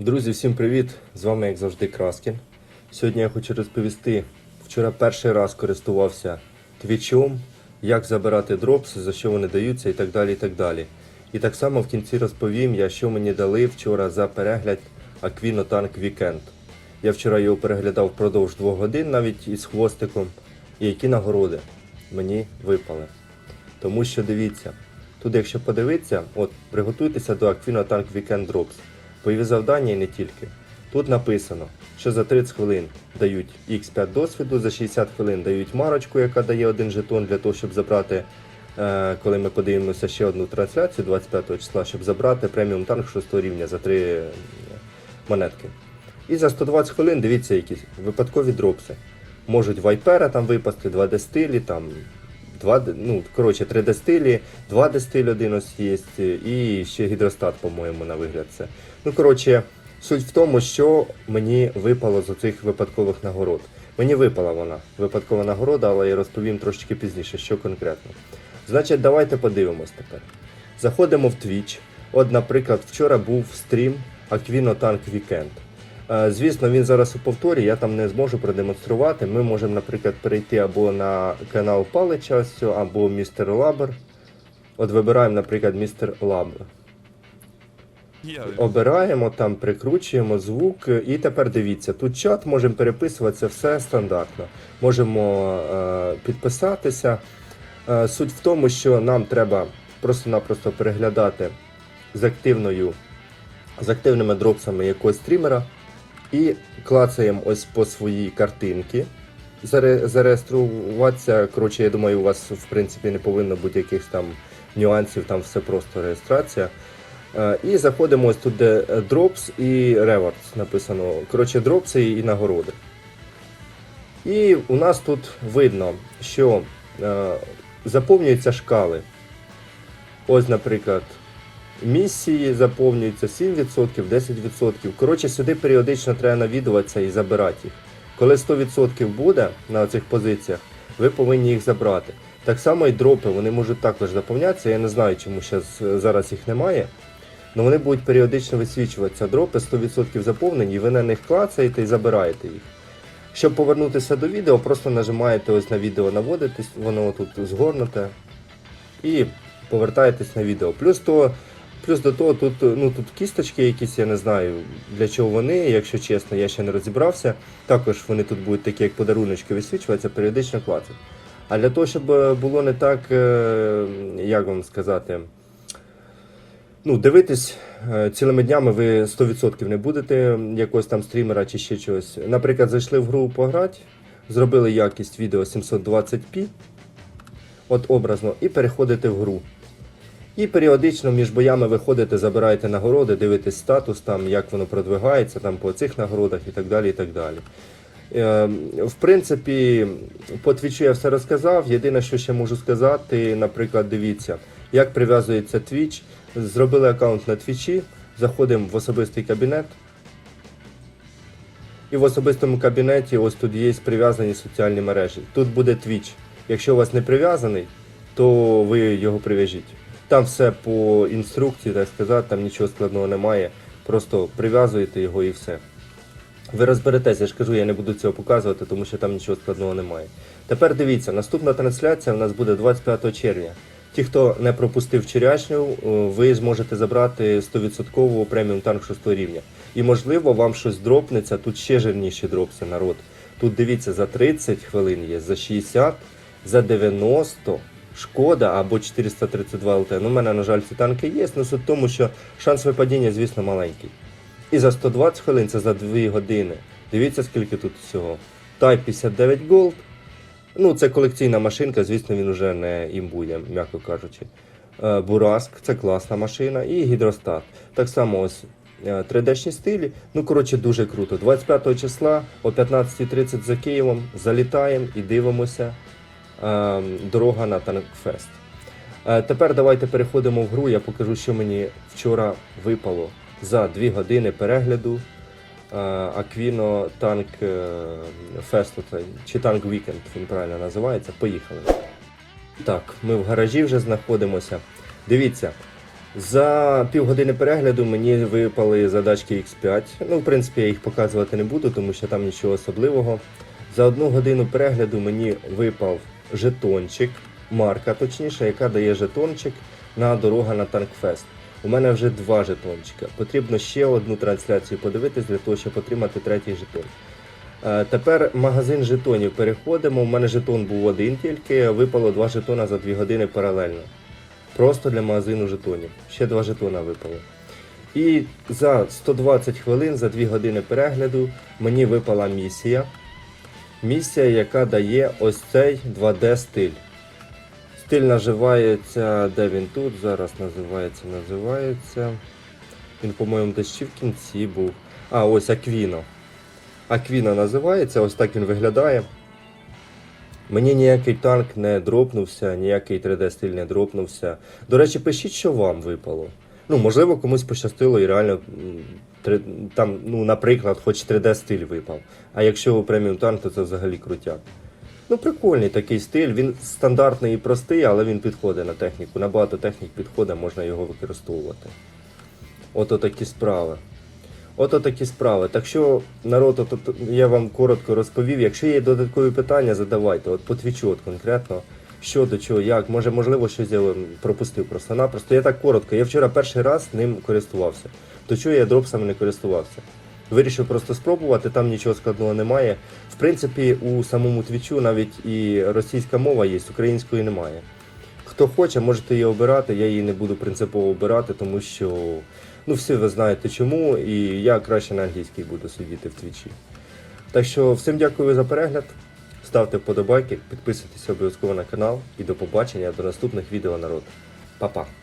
Друзі, всім привіт! З вами, як завжди, Краскін. Сьогодні я хочу розповісти. Вчора перший раз користувався твічом, як забирати дропси, за що вони даються і так далі. І так далі. І так само в кінці розповім я, що мені дали вчора за перегляд Aquino Tank Weekend. Я вчора його переглядав впродовж двох годин, навіть із хвостиком, і які нагороди мені випали. Тому що дивіться, тут, якщо подивитися, от приготуйтеся до Aquino Tank Weekend Drops. Бойові завдання і не тільки. Тут написано, що за 30 хвилин дають X5 досвіду, за 60 хвилин дають марочку, яка дає один жетон для того, щоб забрати, е, коли ми подивимося ще одну трансляцію 25 числа, щоб забрати преміум танк 6 рівня за 3 монетки. І за 120 хвилин дивіться якісь випадкові дропси. Можуть вайпера там випасти, 2D стилі, там 2, ну, коротше, 3D стилі, 2D стиль один ось є, і ще гідростат, по-моєму, на вигляд це. Ну, коротше, суть в тому, що мені випало з оцих випадкових нагород. Мені випала вона, випадкова нагорода, але я розповім трошки пізніше, що конкретно. Значить, давайте подивимось тепер. Заходимо в Twitch. От, наприклад, вчора був стрім Aquino Tank Weekend. Е, Звісно, він зараз у повторі, я там не зможу продемонструвати. Ми можемо, наприклад, перейти або на канал Палича, або Містер Лабер. От вибираємо, наприклад, Містер Лабер. Обираємо, там прикручуємо звук, і тепер дивіться, тут чат можемо переписуватися, все стандартно. Можемо е, підписатися. Е, суть в тому, що нам треба просто-напросто переглядати з активною, з активними дропсами якогось стрімера і клацаємо ось по своїй картинці. Заре- Зареєструватися. Коротше, я думаю, у вас в принципі не повинно бути якихось там нюансів, там все просто реєстрація. Е, І заходимо ось тут, де е, Drops і Rewards написано. Коротше, дропси і нагороди. І у нас тут видно, що е, заповнюються шкали. Ось, наприклад, місії заповнюються 7%, 10%. Коротше, сюди періодично треба навідуватися і забирати їх. Коли 100% буде на цих позиціях, ви повинні їх забрати. Так само і дропи, вони можуть також заповнятися. Я не знаю, чому е, зараз їх немає. Але вони будуть періодично висвічуватися. Дропи 100% заповнені, і ви на них клацаєте і забираєте їх. Щоб повернутися до відео, просто нажимаєте ось на відео наводитесь, воно тут згорнуте. І повертаєтесь на відео. Плюс то, плюс до того, тут, ну, тут кісточки якісь, я не знаю для чого вони, якщо чесно, я ще не розібрався. Також вони тут будуть такі, як подаруночки висвічуватися, періодично клацати. А для того, щоб е, було не так, е, як вам сказати, ну, дивитись е, цілими днями ви 100% не будете якогось там стрімера чи ще чогось. Наприклад, зайшли в гру пограти, зробили якість відео 720p, от образно, і переходите в гру. І періодично між боями виходите, забираєте нагороди, дивитесь статус, там, як воно продвигається там, по цих нагородах і так далі. І так далі. Е, В принципі, по твічу я все розказав. Єдине, що ще можу сказати, наприклад, дивіться, як прив'язується твіч. Зробили аккаунт на твічі, заходимо в особистий кабінет. І в особистому кабінеті ось тут є прив'язані соціальні мережі. Тут буде твіч. Якщо у вас не прив'язаний, то ви його прив'яжіть. Там все по інструкції, так сказати, там нічого складного немає. Просто прив'язуєте його і все. Ви розберетеся, я ж кажу, я не буду цього показувати, тому що там нічого складного немає. Тепер дивіться, наступна трансляція у нас буде 25 червня. Ті, хто не пропустив вчорашню, е, ви зможете забрати 100% преміум танк 6 рівня. І можливо вам щось дропнеться, тут ще жирніші дропси, народ. Тут дивіться, за 30 хвилин є, за 60, за 90, шкода або 432 ЛТ. Ну, у мене, на жаль, ці танки є, але суть в тому, що шанс випадіння, звісно, маленький. І за 120 хвилин це за 2 години. Дивіться, скільки тут всього. Type 59 Gold. Ну, це колекційна машинка, звісно, він вже не імбує, м'яко кажучи. Е, Бураск це класна машина. І гідростат. Так само ось е, 3D-шні стилі. Ну, коротше, дуже круто. 25 числа о 15.30 за Києвом залітаємо і дивимося. Е, Дорога на Танкфест. Е, Тепер давайте переходимо в гру. Я покажу, що мені вчора випало за 2 години перегляду. е, Fest, оцей, чи Tank Weekend, він правильно називається. Поїхали. Так, ми в гаражі вже знаходимося. Дивіться, За півгодини перегляду мені випали задачки X5. Ну, в принципі, я їх показувати не буду, тому що там нічого особливого. За одну годину перегляду мені випав жетончик, марка точніше, яка дає жетончик на дорога на Танкфест. У мене вже два жетончика. Потрібно ще одну трансляцію подивитись для того, щоб отримати третій жетон. Е, Тепер магазин жетонів переходимо. У мене жетон був один тільки, випало два жетона за дві години паралельно. Просто для магазину жетонів. Ще два жетона випало. І за 120 хвилин, за 2 години перегляду, мені випала місія. Місія, яка дає ось цей 2D стиль. Називається, де він тут? Зараз називається, називається. Він, по-моєму, десь ще в кінці був. А, ось Аквіно. Аквіно називається, ось так він виглядає. Мені ніякий танк не дропнувся, ніякий 3D стиль не дропнувся. До речі, пишіть, що вам випало. Ну, можливо, комусь пощастило і реально там, ну, наприклад, хоч 3D стиль випав. А якщо преміум танк, то це взагалі крутяк. Ну, прикольний такий стиль. Він стандартний і простий, але він підходить на техніку. На багато технік підходить, можна його використовувати. Ото такі справи. Ото такі справи. Так що, народ, от, от, я вам коротко розповів. Якщо є додаткові питання, задавайте. От по твічу, от конкретно, що до чого, як. Може, можливо, щось я пропустив просто-напросто. Я так коротко. Я вчора перший раз ним користувався. То чого я дропсами не користувався? Вирішив просто спробувати, там нічого складного немає. В принципі, у самому твічу навіть і російська мова є, української немає. Хто хоче, можете її обирати. Я її не буду принципово обирати, тому що ну всі ви знаєте чому, і я краще на англійській буду сидіти в твічі. Так що всім дякую за перегляд. Ставте вподобайки, підписуйтесь обов'язково на канал і до побачення до наступних відео народ. Па-па!